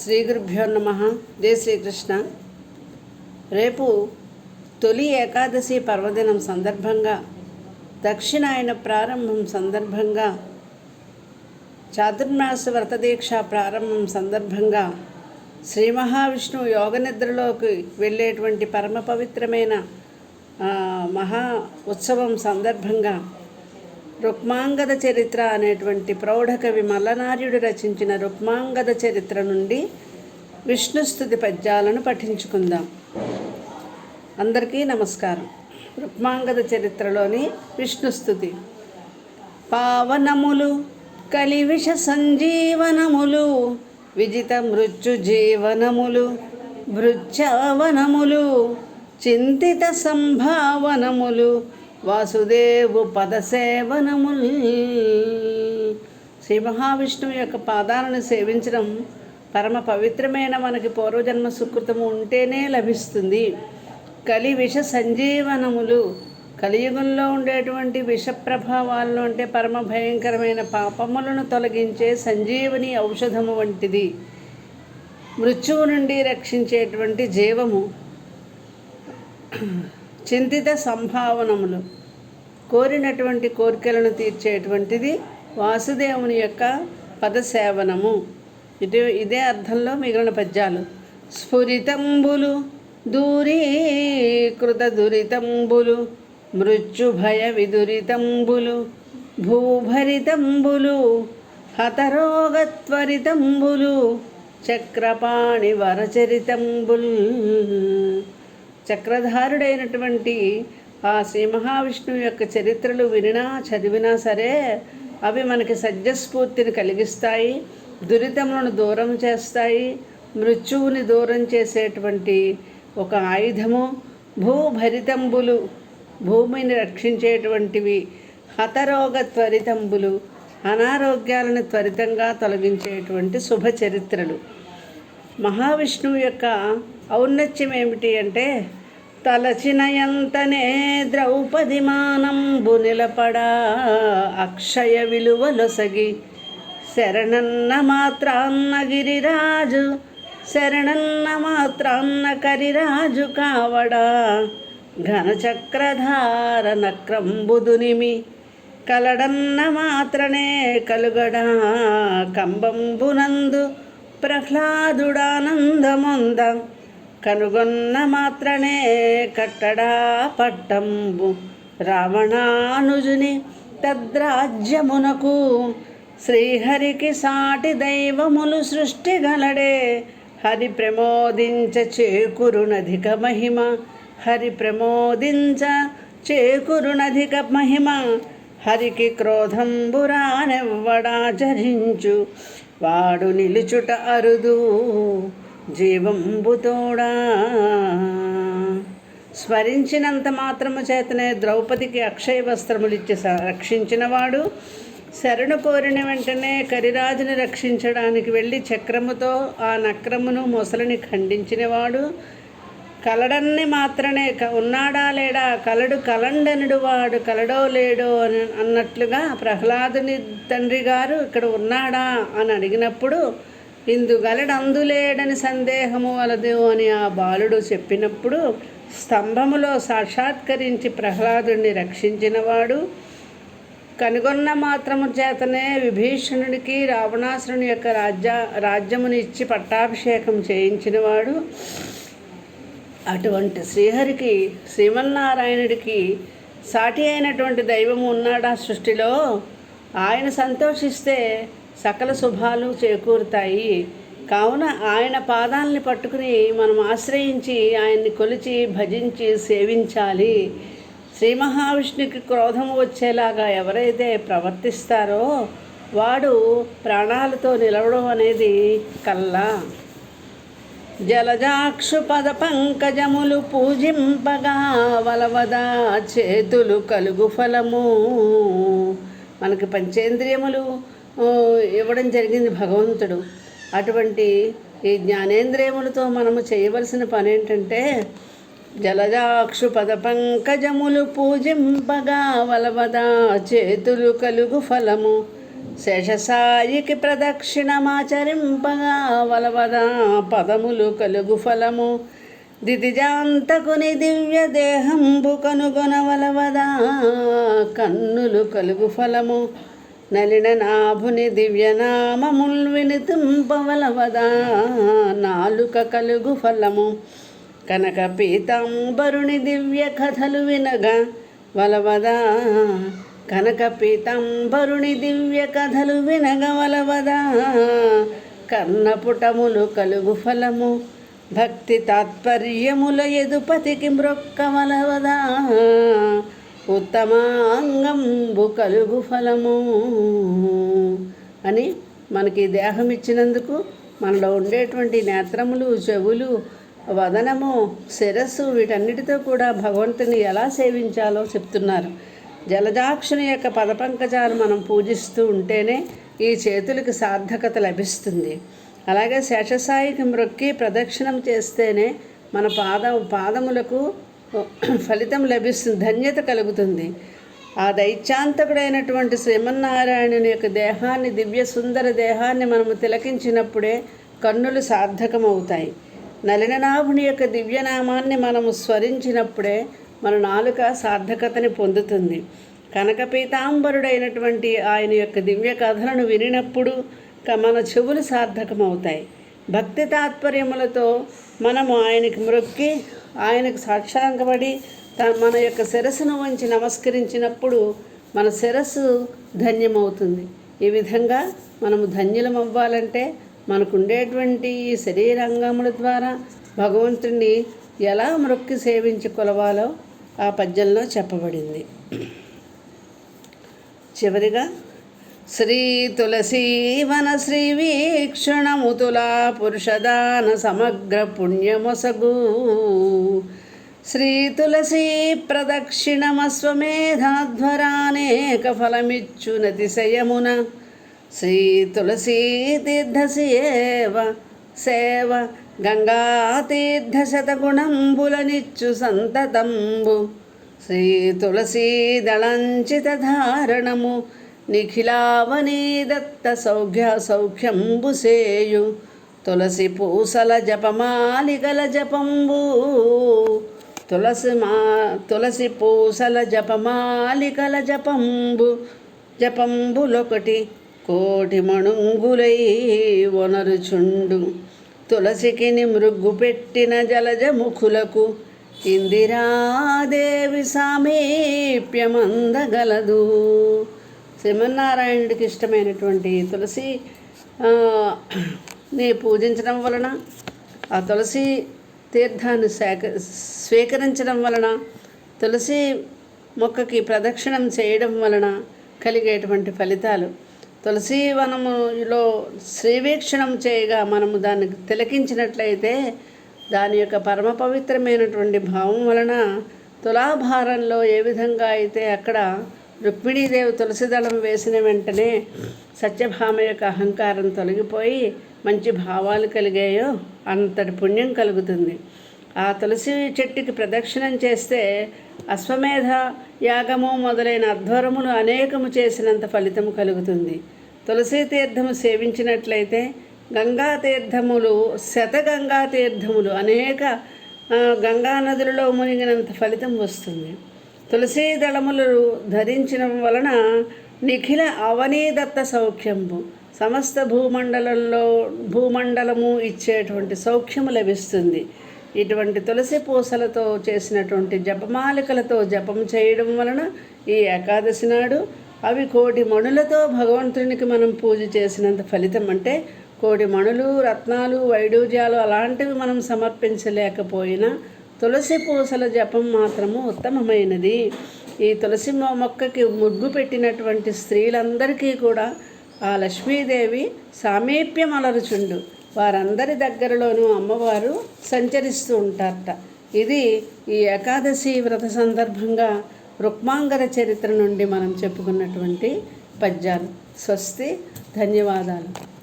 శ్రీ గురుభ్యో నమ. జై శ్రీకృష్ణ. రేపు తొలి ఏకాదశి పర్వదినం సందర్భంగా దక్షిణాయన ప్రారంభం సందర్భంగా చాతుర్మాస వ్రతదీక్ష ప్రారంభం సందర్భంగా శ్రీ మహావిష్ణువు యోగ నిద్రలోకి వెళ్ళేటువంటి పరమ పవిత్రమైన మహా ఉత్సవం సందర్భంగా రుక్మాంగద చరిత్ర అనేటువంటి ప్రౌఢకవి మల్లనార్యుడు రచించిన రుక్మాంగద చరిత్ర నుండి విష్ణుస్థుతి పద్యాలను పఠించుకుందాం. అందరికీ నమస్కారం. రుక్మాంగద చరిత్రలోని విష్ణుస్థుతి పావనములు కలివిష సంజీవనములు విజిత మృత్యు జీవనములు భృత్యవనములు చింతిత సంభావనములు వాసుదేవు పదసేవనముల్ శ్రీ మహావిష్ణువు యొక్క పాదాలను సేవించడం పరమ పవిత్రమైన మనకి పూర్వజన్మ సుకృతము ఉంటేనే లభిస్తుంది. కలి విష సంజీవనములు కలియుగంలో ఉండేటువంటి విష ప్రభావాలను అంటే పరమ భయంకరమైన పాపములను తొలగించే సంజీవని ఔషధము వంటిది. మృత్యువు నుండి రక్షించేటువంటి జీవము. చింతిత సంభావనములు. కోరినటువంటి కోరికలను తీర్చేటువంటిది వాసుదేవుని యొక్క పదసేవనము. ఇటు ఇదే అర్థంలో మిగిలిన పద్యాలు. స్ఫురితంబులు దూరీకృత దురితంబులు మృత్యుభయ విదురితంబులు భూభరితంబులు హతరోగత్వరితంబులు చక్రపాణి వరచరితంబుల్. చక్రధారుడైనటువంటి ఆ శ్రీ మహావిష్ణువు యొక్క చరిత్రలు వినినా చదివినా సరే అవి మనకి సజ్జస్ఫూర్తిని కలిగిస్తాయి దురితములను దూరం చేస్తాయి మృత్యువుని దూరం చేసేటువంటి ఒక ఆయుధము భూభరితంబులు భూమిని రక్షించేటువంటివి హతరోగ త్వరితంబులు అనారోగ్యాలను త్వరితంగా తొలగించేటువంటి శుభ చరిత్రలు. మహావిష్ణువు యొక్క ఔన్నత్యం ఏమిటి అంటే తలచినయంతనే ద్రౌపది మానంబు నిలపడా అక్షయ విలువలొసగి. శరణన్న మాత్రాన్న గిరిరాజు శరణన్న మాత్రాన్న కరిరాజు కావడా. ఘనచక్రధార నక్రంబుదునిమి కలడన్న మాత్రనే కలుగడా. కంబంబునందు ప్రహ్లాదుడానందముంద కనుగొన్న మాత్రనే కట్టడా పట్టంబు రావణానుజుని తద్రాజ్యమునకు శ్రీహరికి సాటి దైవములు సృష్టి గలడే. హరి ప్రమోదించ చేకురునధిక మహిమ హరి ప్రమోదించ చేకురునధిక మహిమ హరికి క్రోధంబురానెవ్వడాచరించు వాడు నిలుచుట అరుదు. జీవంబుతోడా? స్మరించినంత మాత్రము చేతనే ద్రౌపదికి అక్షయ వస్త్రములు ఇచ్చి రక్షించినవాడు. శరణు కోరిన వెంటనే కరిరాజుని రక్షించడానికి వెళ్ళి చక్రముతో ఆ నక్రమును మొసలిని ఖండించినవాడు. కలడన్ని మాత్రమే క- ఉన్నాడా లేడా? కలడు కలండనుడు వాడు కలడో లేడో అని అన్నట్లుగా ప్రహ్లాదుని తండ్రి గారు ఇక్కడ ఉన్నాడా అని అడిగినప్పుడు ఇందుగలడందులేడని సందేహము వలదు అని ఆ బాలుడు చెప్పినప్పుడు స్తంభములో సాక్షాత్కరించి ప్రహ్లాదుని రక్షించినవాడు. కనుగొన్న మాత్రము చేతనే విభీషణుడికి రావణాసురుని యొక్క రాజ్య రాజ్యమును ఇచ్చి పట్టాభిషేకం చేయించినవాడు. అటువంటి శ్రీహరికి శ్రీమన్నారాయణుడికి సాటి అయినటువంటి దైవం ఉన్నాడా సృష్టిలో? ఆయన సంతోషిస్తే సకల శుభాలు చేకూరుతాయి. కావున ఆయన పాదాలని పట్టుకుని మనం ఆశ్రయించి ఆయన్ని కొలిచి భజించి సేవించాలి. శ్రీ మహావిష్ణుకి క్రోధం వచ్చేలాగా ఎవరైతే ప్రవర్తిస్తారో వాడు ప్రాణాలతో నిలవడం అనేది కల్లా. జలజాక్షు పద పంకజములు పూజింపగా వలవదా చేతులు కలుగు ఫలము. మనకి పంచేంద్రియములు ఇవ్వడం జరిగింది భగవంతుడు. అటువంటి ఈ జ్ఞానేంద్రియములతో మనము చేయవలసిన పని ఏంటంటే జలజాక్షు పద పంకజములు పూజింపగా వలవదా చేతులు కలుగు ఫలము. శేషసాయికి ప్రదక్షిణమాచరింపగా వలవదా పదములు కలుగు ఫలము. దిదిజాంతకుని దివ్య దేహంబు కనుగొనవలవదా కన్నులు కలుగు ఫలము. నలిన నాభుని దివ్యనామముల్ వినితింపవలవదా నాలుక కలుగు ఫలము. కనక పీతాంబరుని దివ్య కథలు వినగా వలవదా. కనక పీతాంబరుని దివ్య కథలు వినగా వలవదా. కర్ణపుటములు కలుగు ఫలము. భక్తి తాత్పర్యముల ఎదుపతికి మ్రొక్కవలవదా ఉత్తమాంగంబు కలుగు ఫలము అని మనకి దేహం ఇచ్చినందుకు మనలో ఉండేటువంటి నేత్రములు చెవులు వదనము శిరస్సు వీటన్నిటితో కూడా భగవంతుని ఎలా సేవించాలో చెప్తున్నారు. జలజాక్షుని యొక్క పదపంకజాలు మనం పూజిస్తూ ఉంటేనే ఈ చేతులకి సార్థకత లభిస్తుంది. అలాగే శేషసాయికి మ్రొక్కి ప్రదక్షిణం చేస్తేనే మన పాద పాదములకు ఫలితం లభిస్తుంది ధన్యత కలుగుతుంది. ఆ దైత్యాంతకుడైనటువంటి శ్రీమన్నారాయణుని యొక్క దేహాన్ని దివ్య సుందర దేహాన్ని మనము తిలకించినప్పుడే కన్నులు సార్థకమవుతాయి. నలిననాభుని యొక్క దివ్యనామాన్ని మనము స్మరించినప్పుడే మన నాలుక సార్థకతని పొందుతుంది. కనక పీతాంబరుడైనటువంటి ఆయన యొక్క దివ్య కథలను వినినప్పుడు క- మన చెవులు సార్థకమవుతాయి. భక్తి తాత్పర్యములతో మనము ఆయనకి మ్రొక్కి ఆయనకు సాక్షాంగపడి త- మన యొక్క శిరస్సును వంచి నమస్కరించినప్పుడు మన శిరస్సు ధన్యమవుతుంది. ఈ విధంగా మనము ధన్యులం అవ్వాలంటే మనకు ఉండేటువంటి ఈ శరీరంగముల ద్వారా భగవంతుణ్ణి ఎలా మ్రొక్కి సేవించి కొలవాలో ఆ పద్యంలో చెప్పబడింది. చివరిగా శ్రీ తులసీవన శ్రీ వీక్షణముతులా పురుషదాన సమగ్ర పుణ్యమొసగు. శ్రీ తులసీ ప్రదక్షిణమస్వమేధాధ్వరానేక ఫలమిచ్చునతిశయమున. శ్రీ తులసీ తీర్థసేవ సేవ గంగాతీర్థశతగుణంబులనిచ్చు సంతతంబు. శ్రీ తులసీ దళంచిత ధారణము నిఖిలావనీ దత్త సౌఖ్య సౌఖ్యంబుసేయు తులసి పూసల జపమాలికల జపంబు. తులసి మా తులసి పూసల జపమాలికల జపంబు. జపంబులొకటి కోటి మణుంగులై వనరుచుండు. తులసికిని మృగ్గు పెట్టిన జలజముఖులకు ఇందిరాదేవి సామీప్యమందగలదు. శ్రీమన్నారాయణుడికి ఇష్టమైనటువంటి తులసి ని పూజించడం వలన ఆ తులసి తీర్థాన్ని సేక స్వీకరించడం వలన తులసి మొక్కకి ప్రదక్షిణం చేయడం వలన కలిగేటువంటి ఫలితాలు. తులసి వనములో శ్రీవీక్షణం చేయగా మనము దాన్ని తిలకించినట్లయితే దాని యొక్క పరమ పవిత్రమైనటువంటి భావం వలన తులాభారంలో ఏ విధంగా అయితే అక్కడ రుక్మిణీదేవి తులసి దళం వేసిన వెంటనే సత్యభామ యొక్క అహంకారం తొలగిపోయి మంచి భావాలు కలిగాయో అంతటి పుణ్యం కలుగుతుంది. ఆ తులసి చెట్టుకి ప్రదక్షిణం చేస్తే అశ్వమేధ యాగము మొదలైన అధ్వరములు అనేకము చేసినంత ఫలితం కలుగుతుంది. తులసి తీర్థము సేవించినట్లయితే గంగా తీర్థములు శతగంగా తీర్థములు అనేక గంగా నదులలో మునిగినంత ఫలితం వస్తుంది. తులసీ దళములు ధరించడం వలన నిఖిల అవనీదత్త సౌఖ్యంబు. సమస్త భూమండలంలో భూమండలము ఇచ్చేటువంటి సౌఖ్యము లభిస్తుంది. ఇటువంటి తులసి పూసలతో చేసినటువంటి జపమాలికలతో జపం చేయడం వలన ఈ ఏకాదశి నాడు అవి కోటి మణులతో భగవంతునికి మనం పూజ చేసినంత ఫలితం అంటే కోటి మణులు రత్నాలు వైడూర్యాలు అలాంటివి మనం సమర్పించలేకపోయినా తులసి పూసల జపం మాత్రము ఉత్తమమైనది. ఈ తులసి మొక్కకి ముగ్గు పెట్టినటువంటి స్త్రీలందరికీ కూడా ఆ లక్ష్మీదేవి సామీప్యం అలరుచుండు వారందరి దగ్గరలోనూ అమ్మవారు సంచరిస్తూ ఉంటారట. ఇది ఈ ఏకాదశి వ్రత సందర్భంగా రుక్మాంగర చరిత్ర నుండి మనం చెప్పుకున్నటువంటి పద్యాలు. స్వస్తి ధన్యవాదాలు.